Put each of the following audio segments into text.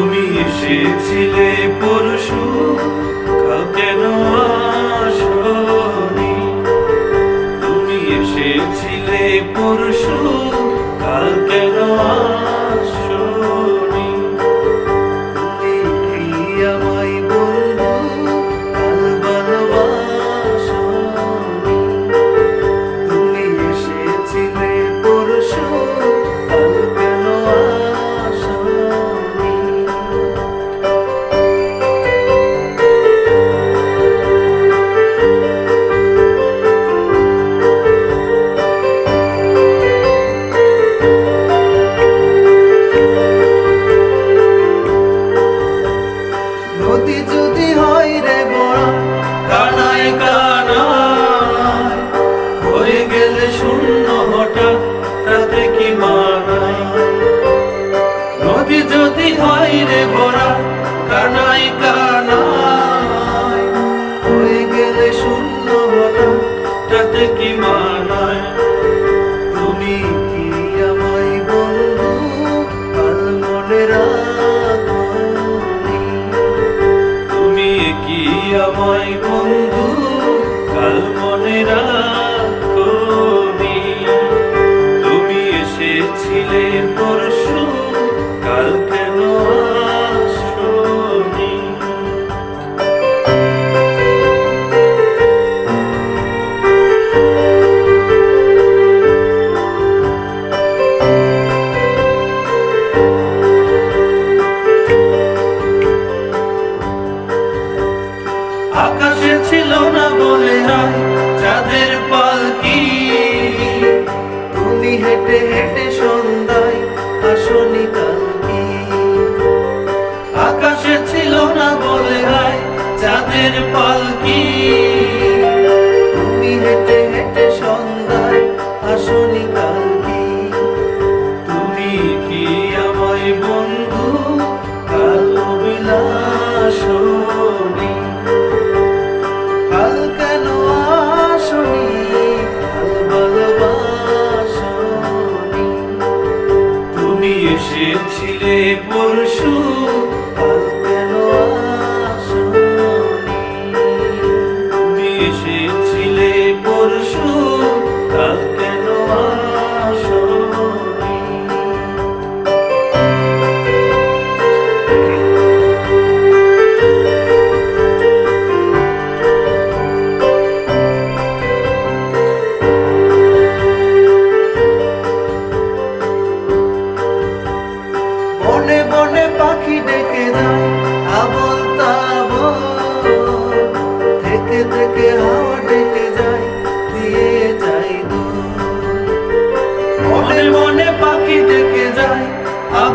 তুমি এসেছিলে পরশু কাল কেন আসনি? তুমি এসেছিলে পরশু কাল কেন কি আমায় বন্ধু আকাশে ছিল না বলে রায় চাঁদের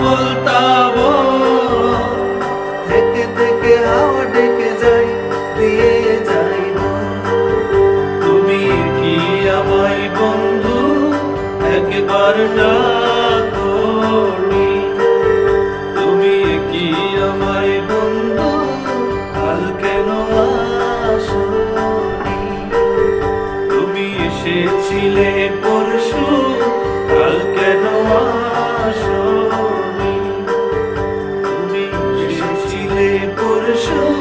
বলতাবো থেকে থেকে হাওয়া ডেকে যাই দিয়ে যাই তুমি কি আমায় বন্ধু? একবার ডাকো তুমি কি আমায় বন্ধু? কাল কেন আসনি? তুমি এসেছিলে পরশু। true.